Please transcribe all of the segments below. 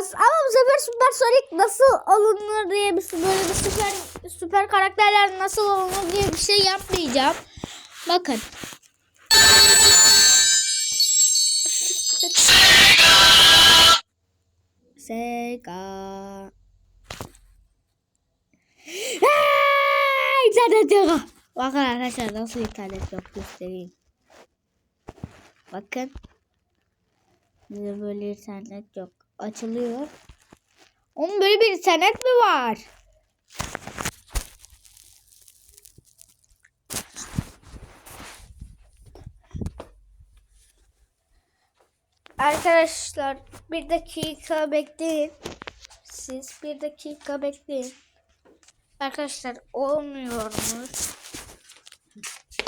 olmaz. Ama bu sefer Süper Sonic nasıl olunur diye bir böyle bir süper süper karakterler nasıl olunur diye bir şey yapmayacağım. Bakın. Sega. İnternet yok. Bakın arkadaşlar nasıl internet yok göstereyim. Bakın. Böyle internet yok. Açılıyor. Onun böyle bir internet mi var? Arkadaşlar bir dakika bekleyin. Siz bir dakika bekleyin. Arkadaşlar olmuyormuş.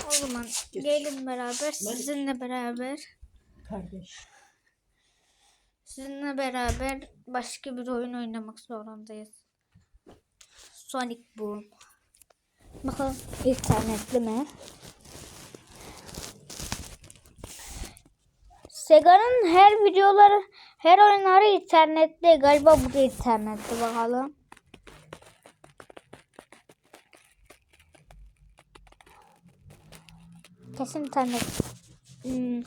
O zaman gelin beraber sizinle beraber Kardeş. Sizinle beraber başka bir oyun oynamak zorundayız. Sonic Boom. Bakalım internetli mi? Sega'nın her videoları, her oyunları internette. Galiba bu da internette bakalım. Kesin internet. Hmm.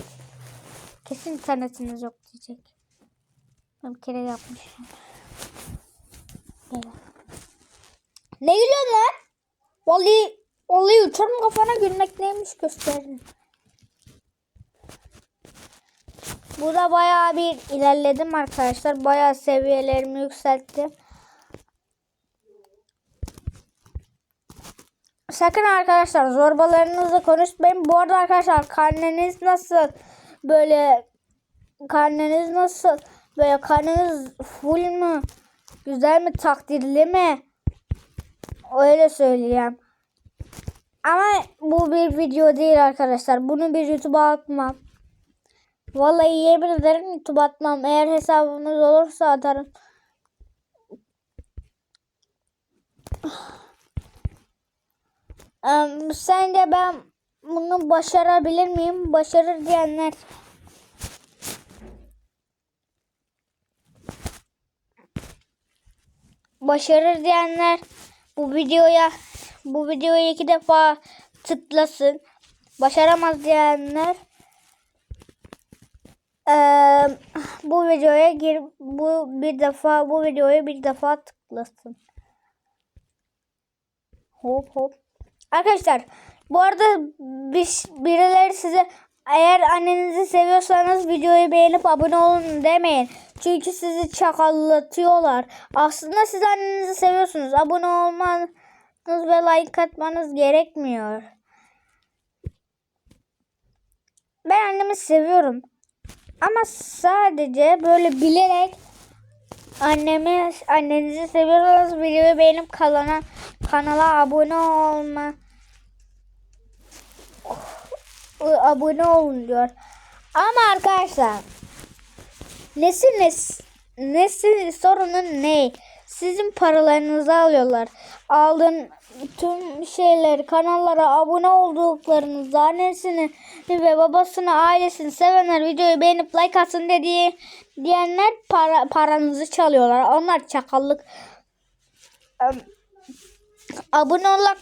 Kesin internetiniz yok diyecek. Ben bir kere yapmışım. Böyle. Ne gülüyorsun lan? Vallahi, vallahi uçarım kafana gülmek neymiş gösterin. Burada bayağı bir ilerledim arkadaşlar. Bayağı seviyelerimi yükselttim. Sakın arkadaşlar zorbalarınızla konuşmayın. Bu arada arkadaşlar karneniz nasıl? Böyle karneniz nasıl? Böyle karneniz full mü? Güzel mi? Takdirli mi? Öyle söyleyeyim. Ama bu bir video değil arkadaşlar. Bunu bir YouTube'a atmam. Vallahi yemin ederim YouTube atmam. Eğer hesabınız olursa atarım. Em, Sence ben bunu başarabilir miyim? Başarır diyenler. Başarır diyenler bu videoya bu videoya iki defa tıklasın. Başaramaz diyenler eee, bu videoya gir bu bir defa bu videoya bir defa tıklasın. Hop hop. Arkadaşlar bu arada bir, birileri size eğer annenizi seviyorsanız videoyu beğenip abone olun demeyin. Çünkü sizi çakallatıyorlar. Aslında siz annenizi seviyorsunuz. Abone olmanız ve like atmanız gerekmiyor. Ben annemi seviyorum. Ama sadece böyle bilerek annemi annenizi seviyorsanız videoyu beğenip kanala kanala abone olma abone olun diyor. Ama arkadaşlar nesin nes nesin sorunun ne? Sizin paralarınızı alıyorlar. Aldığın tüm şeyleri kanallara abone olduklarınızı annesini ve babasını ailesini sevenler videoyu beğenip like atsın dediği diyenler para, paranızı çalıyorlar. Onlar çakallık. Abone olmak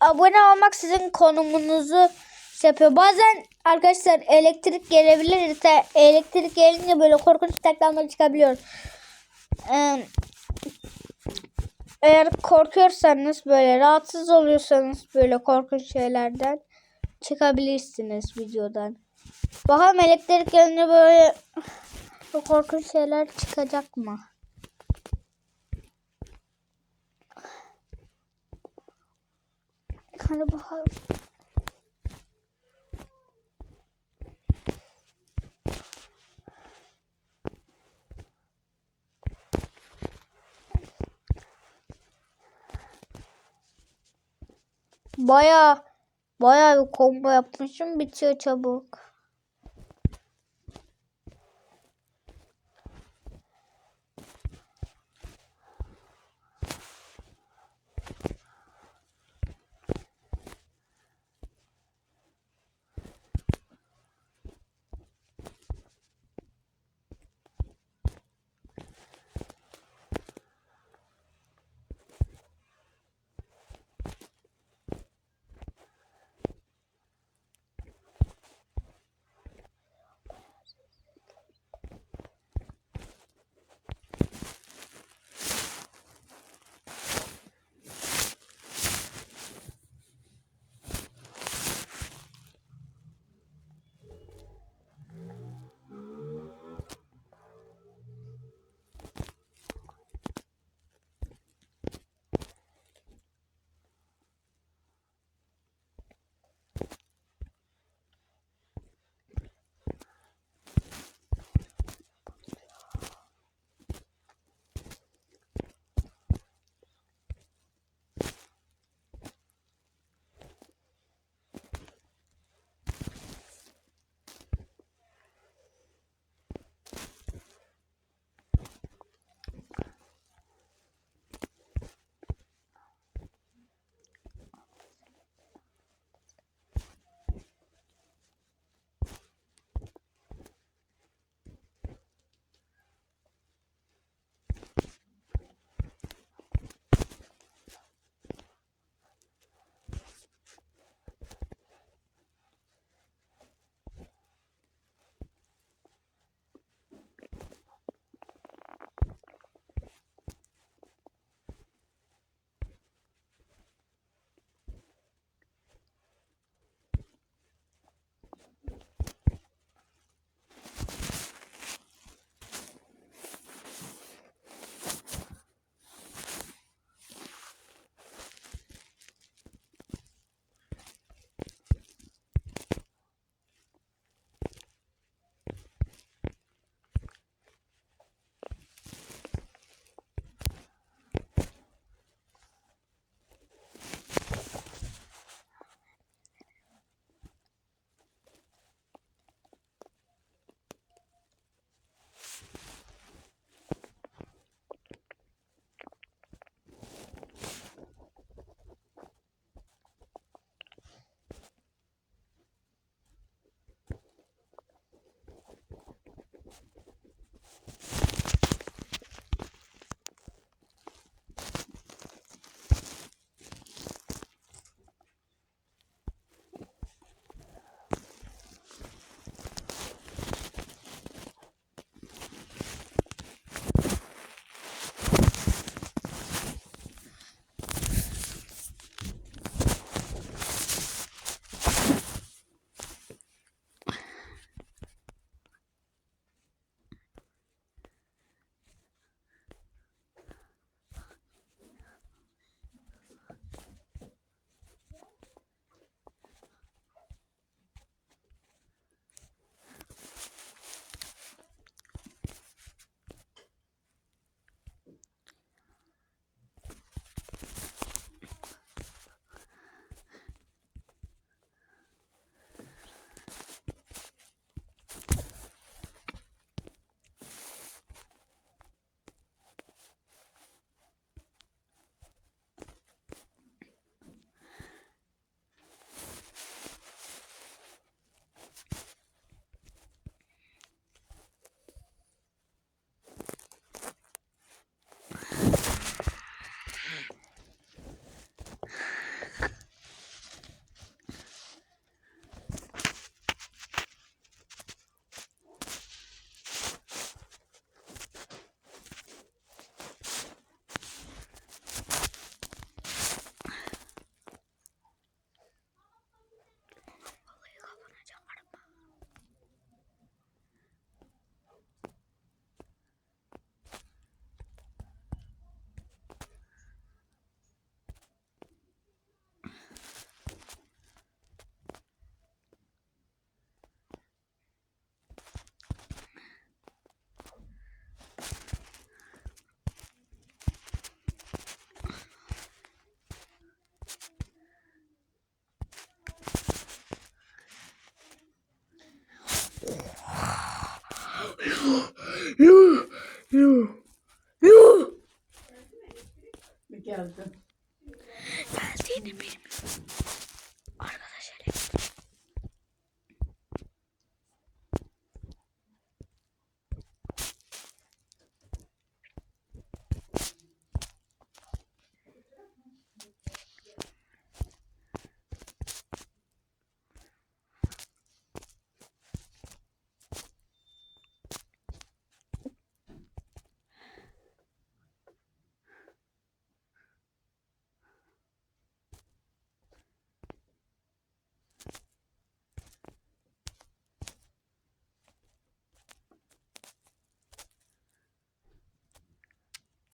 abone olmak sizin konumunuzu şey yapıyor. Bazen arkadaşlar elektrik gelebilir. Elektrik gelince böyle korkunç reklamlar çıkabiliyor. Ee, eğer korkuyorsanız böyle rahatsız oluyorsanız böyle korkunç şeylerden çıkabilirsiniz videodan. Bakalım elektrik gelince böyle korkunç şeyler çıkacak mı? Hadi bakalım. Baya baya bir combo yapmışım bitiyor çabuk.